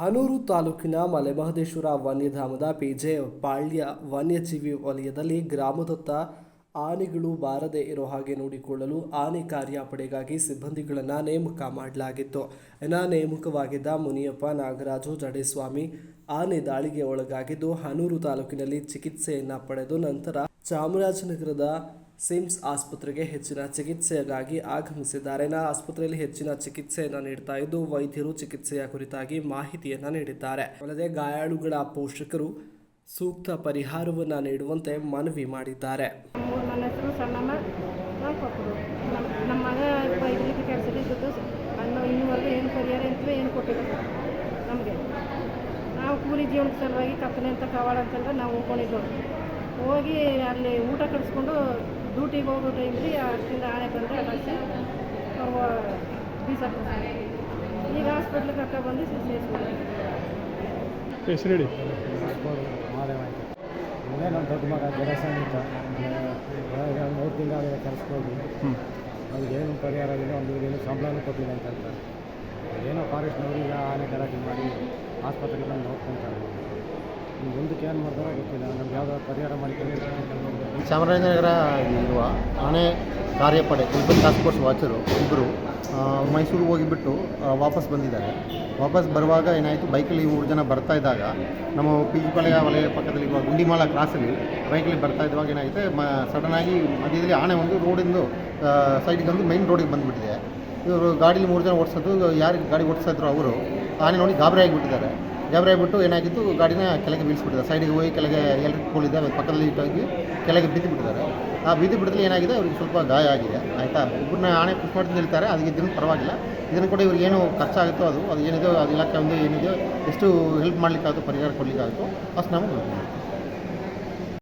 ಹನೂರು ತಾಲೂಕಿನ ಮಲೆಮಹದೇಶ್ವರ ವನ್ಯಧಾಮದ ಪಿಜೆ ಪಾಳ್ಯ ವನ್ಯಜೀವಿ ವಲಯದಲ್ಲಿ ಗ್ರಾಮದತ್ತ ಆನೆಗಳು ಬಾರದೆ ಇರೋ ಹಾಗೆ ನೋಡಿಕೊಳ್ಳಲು ಆನೆ ಕಾರ್ಯಾಪಡೆಗಾಗಿ ಸಿಬ್ಬಂದಿಗಳನ್ನು ನೇಮಕ ಮಾಡಲಾಗಿತ್ತು. ಇನ್ನು ನೇಮಕವಾಗಿದ್ದ ಮುನಿಯಪ್ಪ ನಾಗರಾಜು ಜಡೇಸ್ವಾಮಿ ಆನೆ ದಾಳಿಗೆ ಒಳಗಾಗಿದ್ದು, ಹನೂರು ತಾಲೂಕಿನಲ್ಲಿ ಚಿಕಿತ್ಸೆಯನ್ನು ಪಡೆದು ನಂತರ ಚಾಮರಾಜನಗರದ ಸಿಮ್ಸ್ ಆಸ್ಪತ್ರೆಗೆ ಹೆಚ್ಚಿನ ಚಿಕಿತ್ಸೆಗಾಗಿ ಆಗಮಿಸಿದ್ದಾರೆ. ಆಸ್ಪತ್ರೆಯಲ್ಲಿ ಹೆಚ್ಚಿನ ಚಿಕಿತ್ಸೆಯನ್ನು ನೀಡ್ತಾ ಇದ್ದು ವೈದ್ಯರು ಚಿಕಿತ್ಸೆಯ ಕುರಿತಾಗಿ ಮಾಹಿತಿಯನ್ನು ನೀಡಿದ್ದಾರೆ. ಅಲ್ಲದೆ ಗಾಯಾಳುಗಳ ಪೋಷಕರು ಸೂಕ್ತ ಪರಿಹಾರವನ್ನು ನೀಡುವಂತೆ ಮನವಿ ಮಾಡಿದ್ದಾರೆ. ನಾವು ನಮ್ಮ ಮಗ ವೈದ್ಯಕೀಯ ಇನ್ನೂವರೆಗೂ ಏನು ಅಂತಲೇ ಏನು ನಮಗೆ ನಾವು ಕೂಲಿ ಜೀವನ ಸಲುವಾಗಿ ಕತ್ತಲೆ ಅಂತ ಕವಾಡ ಅಂತಂದ್ರೆ ನಾವು ಹೋಗ್ಕೊಂಡಿದ್ದೆವು ಹೋಗಿ ಅಲ್ಲಿ ಊಟ ಕಟ್ಸ್ಕೊಂಡು ಡ್ಯೂಟಿಗೆ ಹೋಗೋ ಟೈಮ್ಲಿ ಅಷ್ಟಿಂದ ಆನೆ ಬಂದರೆ ಅವ್ರು ಬೀಸಾಕ್ತಾರೆ ಈಗ ಹಾಸ್ಪಿಟ್ಲಿಗೆ ಕರ್ಕೊಂಡು ಬಂದು ಹೆಸರು ಹೇಳಿ ಹಾಸ್ಬೋದು ಮಾದೇವ ಅಂತ ಇವನೇ ನಮ್ಮ ದೊಡ್ಡ ಮಗ ಜಡಸನ್ ಅಂತ ಮೂರು ತಿಂಗಳ ಕೆಲ್ಸಕ್ಕೆ ಹೋಗಿ ಅವ್ರಿಗೆ ಏನು ಪರಿಹಾರ ಆಗಿಲ್ಲ ಒಂದು ಏನು ಸಂಬಳನೂ ಕೊಟ್ಟಿಲ್ಲ ಅಂತ ಹೇಳ್ತಾರೆ ಏನೋ ಫಾರೆಸ್ಟ್ನವ್ರು ಈಗ ಆನೆ ಗಲಾಟೆ ಮಾಡಿ ಆಸ್ಪತ್ರೆಗೆ ಬಂದು ನೋಡ್ಕೊಂತಾರೆ. ಮುಂದಕ್ಕೆ ಕ್ಯಾನ್ ಮಾಡ್ತಾರೋ ಗೊತ್ತಿಲ್ಲ. ನಮ್ಗೆ ಯಾವ್ದಾದ್ರು ಪರಿಹಾರ ಮಾಡಿಕೊಂಡು ಚಾಮರಾಜನಗರ ಇರುವ ಆನೆ ಕಾರ್ಯಪಡೆ ಇಬ್ಬರು ಟಾಸ್ಕ್ ಫೋರ್ಸ್ ವಾಚರು ಇಬ್ಬರು ಮೈಸೂರು ಹೋಗಿಬಿಟ್ಟು ವಾಪಸ್ ಬಂದಿದ್ದಾರೆ. ವಾಪಸ್ ಬರುವಾಗ ಏನಾಯಿತು? ಬೈಕಲ್ಲಿ ಮೂರು ಜನ ಬರ್ತಾ ಇದ್ದಾಗ, ನಮ್ಮ ಪಿ ಜಿ ಪಕ್ಕದಲ್ಲಿ ವಲಯ ಪಕ್ಕದಲ್ಲಿರುವ ಗುಂಡಿಮಾಲ ಕ್ರಾಸಲ್ಲಿ ಬೈಕಲ್ಲಿ ಬರ್ತಾ ಇದ್ದಾಗ ಏನಾಗಿದೆ ಮ ಸಡನ್ನಾಗಿ ಮಧ್ಯದಲ್ಲಿ ಆನೆ ಒಂದು ರೋಡಿಂದು ಸೈಡಿಗೆ ಬಂದು ಮೈನ್ ರೋಡಿಗೆ ಬಂದುಬಿಟ್ಟಿದೆ. ಇವರು ಗಾಡೀಲಿ ಮೂರು ಜನ ಓಡಿಸೋದು, ಯಾರಿಗೆ ಗಾಡಿ ಓಡಿಸ್ತಾ ಇದ್ರು ಅವರು, ಆನೆ ನೋಡಿ ಗಾಬರಿ ಆಗಿಬಿಟ್ಟಿದ್ದಾರೆ. ಆಗಿಬಿಟ್ಟು ಏನಾಗಿತ್ತು, ಗಾಡಿನ ಕೆಳಗೆ ಬೀಳಿಸ್ಬಿಟ್ಟಿದ್ದಾರೆ. ಸೈಡಿಗೆ ಹೋಗಿ ಕೆಳಗೆ ಎಲೆಕ್ಟ್ರಿಕ್ ಪೋಲ್ ಇದೆ ಅದ್ರ ಪಕ್ಕದಲ್ಲಿ ಇಟ್ಟಾಗಿ ಕೆಳಗೆ ಬಿದ್ದು ಬಿಟ್ಟಿದ್ದಾರೆ. ಆ ಬಿದ್ದು ಬಿಡದಲ್ಲಿ ಏನಾಗಿದೆ, ಅವ್ರಿಗೆ ಸ್ವಲ್ಪ ಗಾಯ ಆಗಿದೆ, ಆಯಿತಾ? ಇಬ್ಬರನ್ನ ಆಣೆ ಪುಷ್ ಮಾಡ್ತೀನಿ ಹೇಳ್ತಾರೆ, ಅದಕ್ಕೆ ಇದನ್ನು ಪರವಾಗಿಲ್ಲ. ಇದನ್ನು ಕೂಡ ಇವ್ರಿಗೆ ಏನು ಖರ್ಚಾಗುತ್ತೋ ಅದು ಅದು ಏನಿದೆಯೋ, ಅದು ಇಲಾಖೆ ಒಂದು ಏನಿದೆಯೋ, ಎಷ್ಟು ಹೆಲ್ಪ್ ಮಾಡಲಿಕ್ಕಾಗುತ್ತೋ, ಪರಿಹಾರ ಕೊಡಲಿಕ್ಕಾಗುತ್ತೋ, ಅಷ್ಟು ನಮಗೆ ಮಾಡ್ತೀವಿ